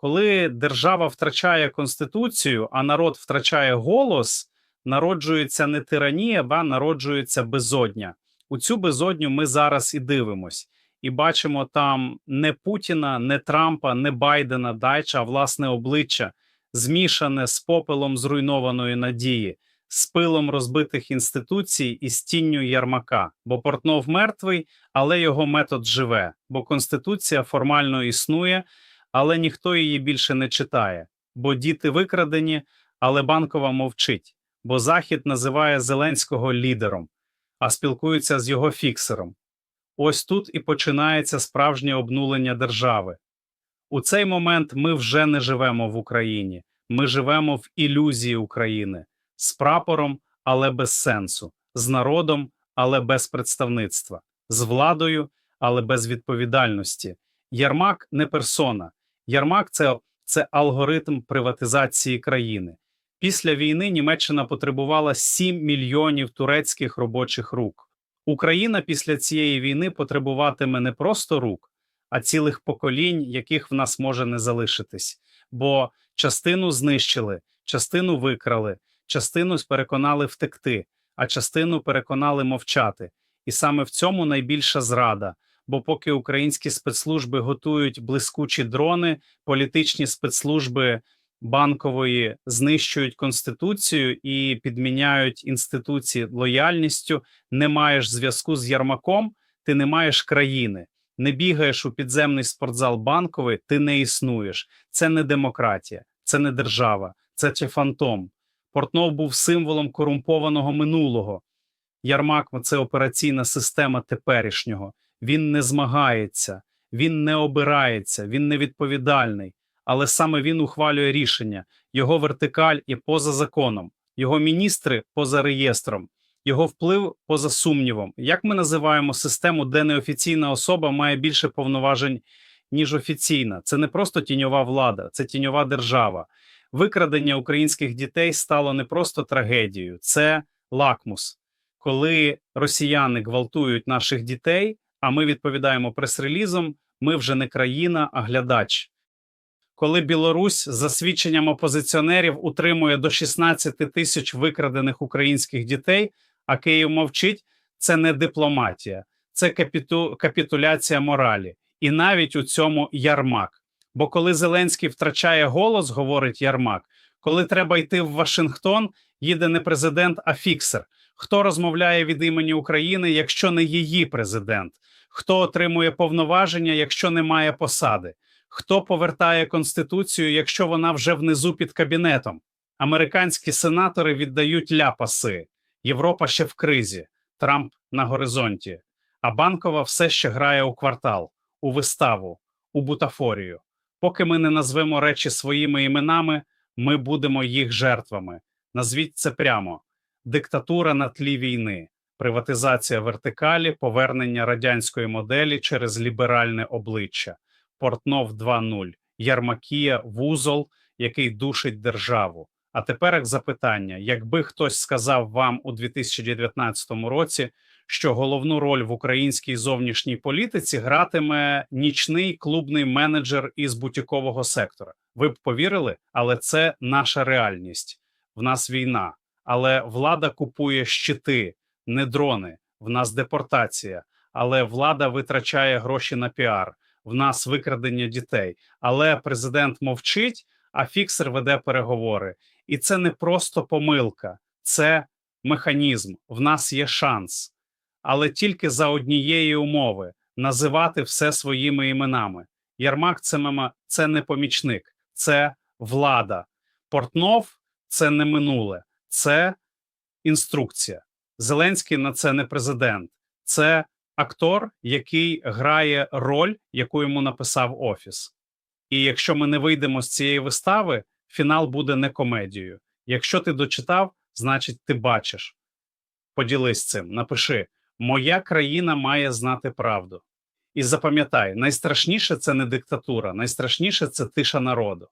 Коли держава втрачає конституцію, а народ втрачає голос, народжується не тиранія, а народжується безодня. У цю безодню ми зараз і дивимось, і бачимо там не Путіна, не Трампа, не Байдена, Дайча, а власне обличчя, змішане з попелом зруйнованої надії, з пилом розбитих інституцій і з тінню Ярмака. Бо Портнов мертвий, але його метод живе, бо конституція формально існує, але ніхто її більше не читає. Бо діти викрадені, але банкова мовчить. Бо Захід називає Зеленського лідером, а спілкується з його фіксером. Ось тут і починається справжнє обнулення держави. У цей момент ми вже не живемо в Україні. Ми живемо в ілюзії України з прапором, але без сенсу, з народом, але без представництва, з владою, але без відповідальності. Ярмак не персона. Ярмак це, це алгоритм приватизації країни. Після війни Німеччина потребувала 7 мільйонів турецьких робочих рук. Україна після цієї війни потребуватиме не просто рук, а цілих поколінь, яких в нас може не залишитись. Бо частину знищили, частину викрали, частину переконали втекти, а частину переконали мовчати. І саме в цьому найбільша зрада. Бо поки українські спецслужби готують блискучі дрони, політичні спецслужби банкової знищують конституцію і підміняють інституції лояльністю, не маєш зв'язку з Ярмаком, ти не маєш країни. Не бігаєш у підземний спортзал банковий, ти не існуєш. Це не демократія, це не держава, це чи фантом. Портнов був символом корумпованого минулого. Ярмак це операційна система теперішнього. Він не змагається, він не обирається, він невідповідальний. Але саме він ухвалює рішення. Його вертикаль є поза законом, його міністри поза реєстром, його вплив поза сумнівом. Як ми називаємо систему, де неофіційна особа має більше повноважень, ніж офіційна? Це не просто тіньова влада, це тіньова держава. Викрадення українських дітей стало не просто трагедією, це лакмус. Коли росіяни гвалтують наших дітей, а ми відповідаємо прес-релізом, ми вже не країна, а глядач. Коли Білорусь за свідченням опозиціонерів утримує до 16 тисяч викрадених українських дітей, а Київ мовчить, це не дипломатія, це капіту... капітуляція моралі, і навіть у цьому ярмак. Бо коли Зеленський втрачає голос, говорить Ярмак, коли треба йти в Вашингтон, їде не президент, а фіксер. Хто розмовляє від імені України, якщо не її президент? Хто отримує повноваження, якщо немає посади? Хто повертає конституцію, якщо вона вже внизу під кабінетом? Американські сенатори віддають ляпаси. Європа ще в кризі, Трамп на горизонті. А банкова все ще грає у квартал, у виставу, у бутафорію. Поки ми не назвемо речі своїми іменами, ми будемо їх жертвами. Назвіть це прямо: диктатура на тлі війни, приватизація вертикалі, повернення радянської моделі через ліберальне обличчя, Портнов 2.0, Ярмакія, вузол, який душить державу. А тепер як запитання: якби хтось сказав вам у 2019 році, що головну роль в українській зовнішній політиці гратиме нічний клубний менеджер із бутікового сектора. Ви б повірили, але це наша реальність. В нас війна, але влада купує щити, не дрони. В нас депортація, але влада витрачає гроші на піар. В нас викрадення дітей. Але президент мовчить, а фіксер веде переговори. І це не просто помилка, це механізм. В нас є шанс але тільки за однієї умови називати все своїми іменами. Ярмак це мема, це не помічник, це влада. Портнов це не минуле, це інструкція. Зеленський на це не президент, це актор, який грає роль, яку йому написав офіс. І якщо ми не вийдемо з цієї вистави, фінал буде не комедією. Якщо ти дочитав, значить ти бачиш. Поділись цим, напиши. Моя країна має знати правду. І запам'ятай, найстрашніше це не диктатура, найстрашніше це тиша народу.